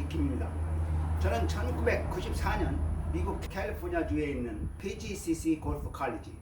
김입니다. 저는 1994년 미국 캘리포니아주에 있는 PGCC 골프 컬리지,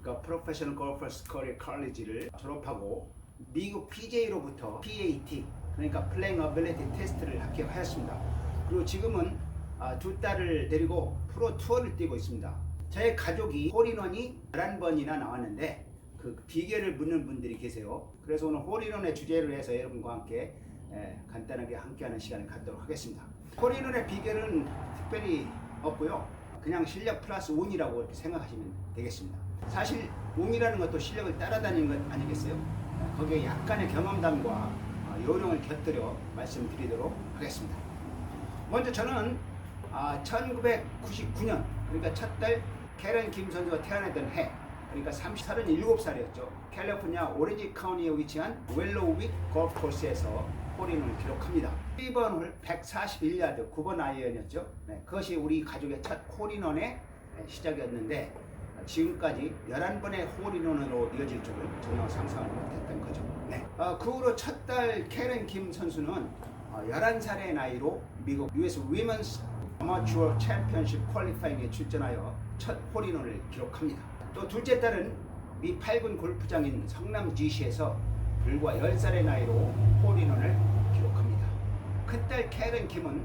그러니까 프로페셔널 골퍼스 커리어 컬리지를 졸업하고 미국 PJ로부터 PAT, 그러니까 플레잉 어빌리티 테스트를 합격하였습니다. 그리고 지금은 아, 두 딸을 데리고 프로 투어를 뛰고 있습니다. 저의 가족이 홀인원이 11번이나 나왔는데 그 비결을 묻는 분들이 계세요. 그래서 오늘 홀인원의 주제로 해서 여러분과 함께 에, 간단하게 함께하는 시간을 갖도록 하겠습니다. 홀인원의 비결은 특별히 없고요. 그냥 실력 플러스 운이라고 이렇게 생각하시면 되겠습니다. 사실 운이라는 것도 실력을 따라다니는 것 아니겠어요? 거기에 약간의 경험담과 어, 요령을 곁들여 말씀드리도록 하겠습니다. 먼저 저는 아, 1999년 그러니까 첫 달 캐런 김 선수가 태어나던 해 그러니까 30, 37살이었죠. 캘리포니아 오렌지 카운티에 위치한 웰로우빅 골프 코스에서 홀인원을 기록합니다. 1번 홀 141야드 9번 아이언이었죠. 네, 그것이 우리 가족의 첫 홀인원의 네, 시작이었는데 지금까지 11번의 홀인원으로 이어질 줄을 전혀 상상을 못했던 거죠. 네. 어, 그 후로 첫 달 캐런 김 선수는 어, 11살의 나이로 미국 US 위먼스 아마추어 챔피언십 퀄리파잉에 출전하여 첫 홀인원을 기록합니다. 또 둘째 딸은 미 8군 골프장인 성남 GC에서 불과 10살의 나이로 홀인원을. 큰딸 캐런 김은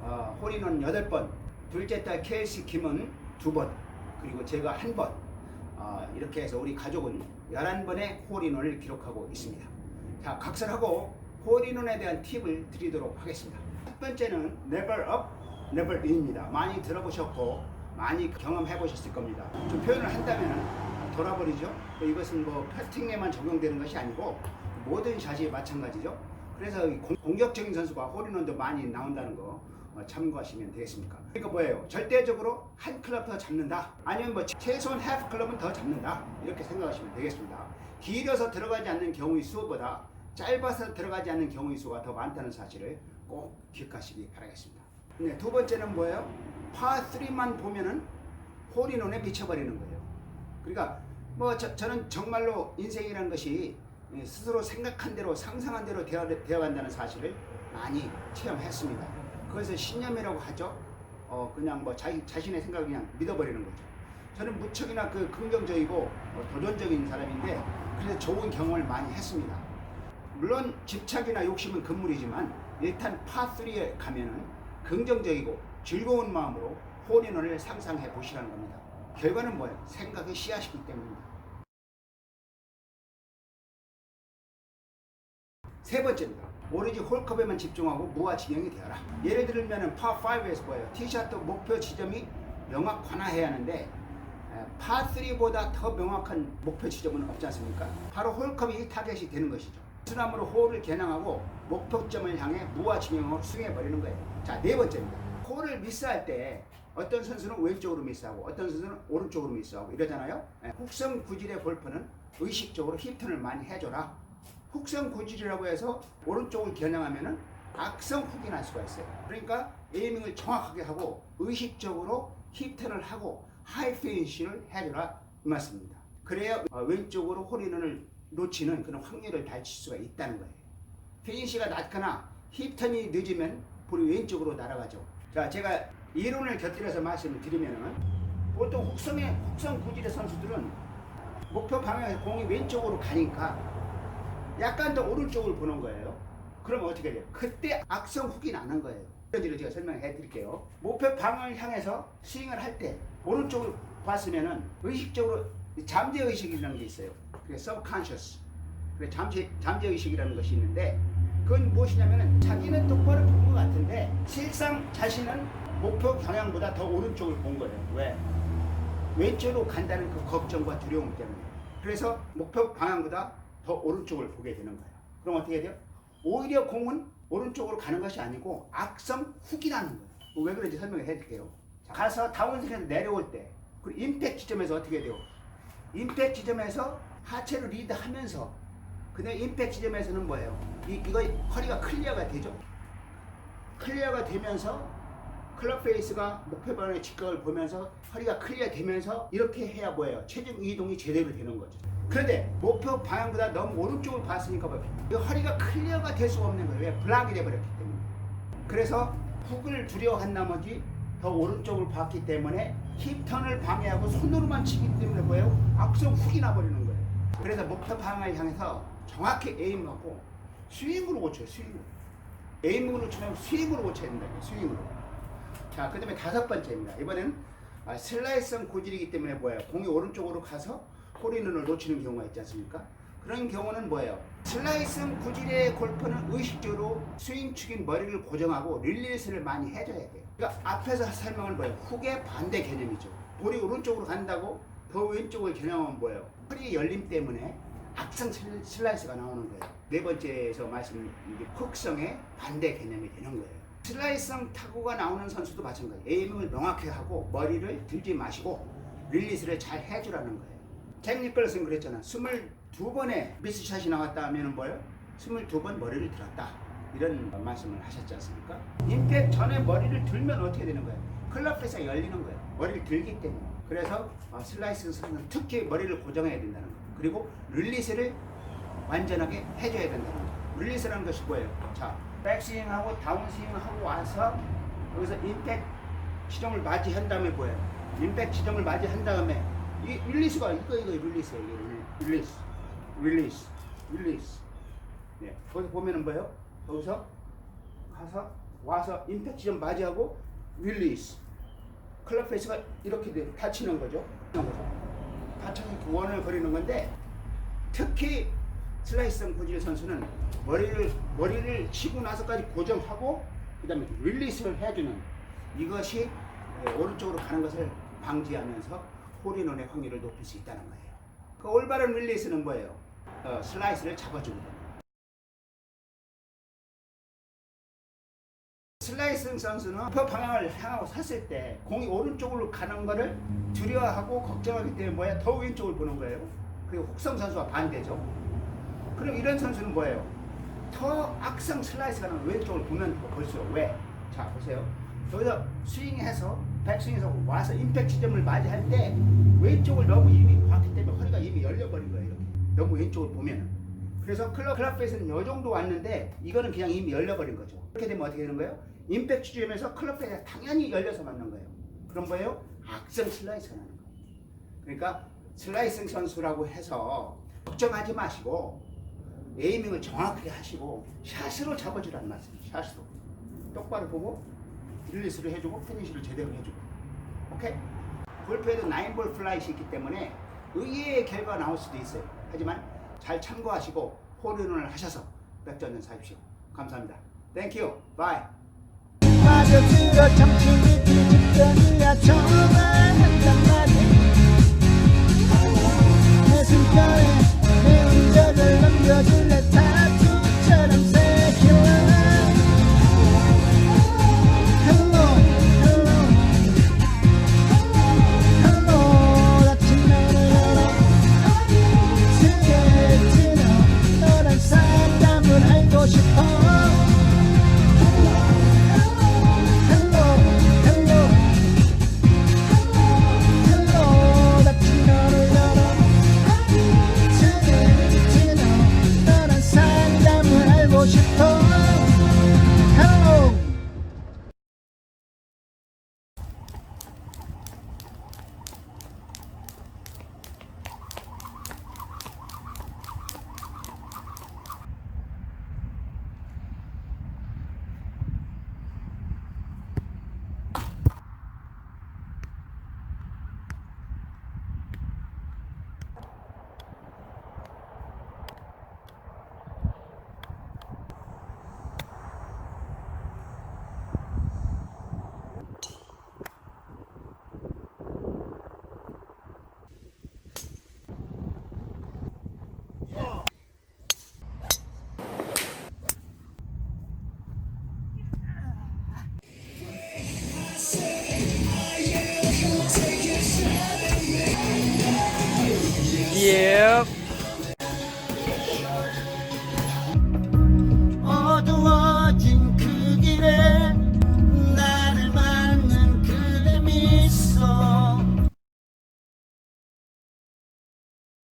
어, 홀인원 8번, 둘째 딸 케이시 김은 2번, 그리고 제가 1번 어, 이렇게 해서 우리 가족은 11번의 홀인원을 기록하고 있습니다. 자, 각설하고 홀인원에 대한 팁을 드리도록 하겠습니다. 첫 번째는 never up, never in입니다. 많이 들어보셨고 많이 경험해 보셨을 겁니다. 좀 표현을 한다면 돌아버리죠. 또 이것은 뭐 퍼팅에만 적용되는 것이 아니고 모든 샷이 마찬가지죠. 그래서 공격적인 선수가 홀인원도 많이 나온다는 거 어, 참고하시면 되겠습니까? 그러니까 뭐예요? 절대적으로 한 클럽 더 잡는다. 아니면 뭐 최소한 half 클럽은 더 잡는다. 이렇게 생각하시면 되겠습니다. 길어서 들어가지 않는 경우의 수보다 짧아서 들어가지 않는 경우의 수가 더 많다는 사실을 꼭 기억하시기 바라겠습니다. 네, 두 번째는 뭐예요? 파3만 보면은 홀인원에 미쳐버리는 거예요. 그러니까 뭐 저, 저는 정말로 인생이라는 것이 예, 스스로 생각한 대로 상상한 대로 되어, 되어간다는 사실을 많이 체험했습니다. 그것을 신념이라고 하죠. 어 그냥 뭐 자기 자신의 생각을 그냥 믿어버리는 거죠. 저는 무척이나 그 긍정적이고 어, 도전적인 사람인데 그래서 좋은 경험을 많이 했습니다. 물론 집착이나 욕심은 금물이지만 일단 파3에 가면은 긍정적이고 즐거운 마음으로 홀인원을 상상해 보시라는 겁니다. 결과는 뭐예요? 생각의 씨앗이기 때문입니다. 세 번째입니다. 오로지 홀컵에만 집중하고 무화 진영이 되어라. 예를 들면 파5에서 뭐예요? 티샷도 목표 지점이 명확관화해야 하는데 파3보다 더 명확한 목표 지점은 없지 않습니까? 바로 홀컵이 타겟이 되는 것이죠. 수남으로 홀을 겨냥하고 목표점을 향해 무화 진영으로 스윙해 버리는 거예요. 자, 네 번째입니다. 홀을 미스할 때 어떤 선수는 왼쪽으로 미스하고 어떤 선수는 오른쪽으로 미스하고 이러잖아요. 예, 혹성 구질의 골프는 의식적으로 힙턴을 많이 해줘라. 혹성 구질이라고 해서 오른쪽을 겨냥하면은 악성 훅이 날 수가 있어요. 그러니까 에이밍을 정확하게 하고 의식적으로 힙턴을 하고 하이 피니쉬를 해줘라 이 말씀입니다. 그래야 어, 왼쪽으로 홀인원을 놓치는 그런 확률을 낮출 수가 있다는 거예요. 피니쉬가 낮거나 힙턴이 늦으면 볼이 왼쪽으로 날아가죠. 자, 제가 이론을 곁들여서 말씀을 드리면은 보통 혹성의 혹성 구질의 선수들은 목표 방향에서 공이 왼쪽으로 가니까 약간 더 오른쪽을 보는 거예요. 그럼 어떻게 돼요? 그때 악성 훅이 나는 거예요. 이런 제가 설명해 드릴게요. 목표 방향을 향해서 스윙을 할 때 오른쪽을 봤으면은 의식적으로 잠재 의식이라는 게 있어요. 그게 subconscious. 그래 잠재 잠재 의식이라는 것이 있는데 그건 무엇이냐면은 자기는 똑바로 본 것 같은데 실상 자신은 목표 방향보다 더 오른쪽을 본 거예요. 왜? 왼쪽으로 간다는 그 걱정과 두려움 때문에. 그래서 목표 방향보다 더 오른쪽을 보게 되는 거예요. 그럼 어떻게 돼요? 오히려 공은 오른쪽으로 가는 것이 아니고 악성 나는 거예요. 뭐왜 그런지 설명해 드릴게요. 자, 가서 다운스윙에서 내려올 때, 그리고 임팩 지점에서 어떻게 돼요? 임팩 지점에서 하체를 리드하면서, 근데 임팩 지점에서는 뭐예요? 이, 이거 허리가 클리어가 되죠? 클리어가 되면서 클럽 페이스가 목표방의 직각을 보면서 허리가 클리어 되면서 이렇게 해야 뭐예요? 체중 이동이 제대로 되는 거죠. 그런데 목표 방향보다 너무 오른쪽을 봤으니까 뭐이 허리가 클리어가 될 수가 없는 거예요. 왜? 블락이 돼버렸기 때문에. 그래서 훅을 두려워한 나머지 더 오른쪽을 봤기 때문에 힙턴을 방해하고 손으로만 치기 때문에 뭐예요? 악성 훅이 나버리는 거예요. 그래서 목표 방향을 향해서 정확히 에임하고 스윙으로 고쳐요. 스윙으로. 에임으로 치면 스윙으로 고쳐야 된다. 스윙으로. 자, 그 다음에 다섯 번째입니다. 이번엔 아, 슬라이스성 고질이기 때문에 뭐예요? 공이 오른쪽으로 가서 홀인원을 놓치는 경우가 있지 않습니까? 그런 경우는 뭐예요? 슬라이스성 구질의 골프는 의식적으로 스윙 축인 머리를 고정하고 릴리스를 많이 해줘야 돼요. 그러니까 앞에서 설명은 뭐예요? 훅의 반대 개념이죠. 볼이 오른쪽으로 간다고 더 왼쪽을 겨냥하면 뭐예요? 허리 열림 때문에 악성 슬- 슬라이스가 나오는 거예요. 네 번째에서 말씀드린 게 훅성의 반대 개념이 되는 거예요. 슬라이스성 타구가 나오는 선수도 마찬가지예요. 에이밍을 명확히 하고 머리를 들지 마시고 릴리스를 잘 해주라는 거예요. 잭 니클슨은 그랬잖아. 22번의 미스샷이 나왔다 하면은 뭐예요? 22번 머리를 들었다. 이런 말씀을 하셨지 않습니까? 임팩 전에 머리를 들면 어떻게 되는 거예요? 클럽에서 열리는 거예요. 머리를 들기 때문에. 그래서 어, 슬라이스 선수는 특히 머리를 고정해야 된다는 거예요. 그리고 릴리스를 완전하게 해줘야 된다는 거예요. 릴리스라는 것이 뭐예요? 자, 백스윙하고 다운스윙하고 와서 여기서 임팩 지점을 맞이한 다음에 뭐예요? 임팩 지점을 맞이한 다음에 이 릴리스가 이거 이거 릴리스예요. 이게 릴리스, 릴리스, 릴리스. 네, 거기 보면은 뭐예요? 여기서 가서 와서 임팩 지점 맞이하고 릴리스. 클럽 페이스가 이렇게 돼 다치는 거죠. 이렇게 원을 그리는 건데 특히 슬라이스성 고질 선수는 머리를 머리를 치고 나서까지 고정하고 그다음에 릴리스를 해주는 이것이 에, 오른쪽으로 가는 것을 방지하면서 홀인원의 확률을 높일 수 있다는 거예요. 그 올바른 릴리스는 뭐예요? 어, 슬라이스를 잡아주거든요. 슬라이스 선수는 그 방향을 향하고 섰을 때 공이 오른쪽으로 가는 거를 두려워하고 걱정하기 때문에 뭐야 더 왼쪽을 보는 거예요. 그리고 혹성 선수와 반대죠. 그럼 이런 선수는 뭐예요? 더 악성 슬라이스가 나면 왼쪽을 보면 볼수록 왜? 자 보세요. 여기서 스윙해서 백스윙에서 와서 임팩 지점을 맞이할 때 왼쪽을 너무 이미 봤기 때문에 허리가 이미 열려버린 거예요. 이렇게. 너무 왼쪽을 보면은. 그래서 클럽 클럽에서는 이 정도 왔는데 이거는 그냥 이미 열려버린 거죠. 그렇게 되면 어떻게 되는 거예요? 임팩트 지점에서 클럽 페이스가 당연히 열려서 맞는 거예요. 그럼 뭐예요? 악성 슬라이스가 나는 거예요. 그러니까 슬라이싱 선수라고 해서 걱정하지 마시고 에이밍을 정확하게 하시고 샷으로 잡아주라는 말씀이에요. 샷으로 똑바로 보고 릴리스를 해주고 피니시를 제대로 해주고 오케이? 골프에도 나인볼 플라이시 있기 때문에 의외의 결과가 나올 수도 있어요. 하지만 잘 참고하시고 홀인원을 하셔서 백전전 사십시오. 감사합니다. 땡큐. 바이. 빠져들어 정신이 드는 전이 멈춰줄래?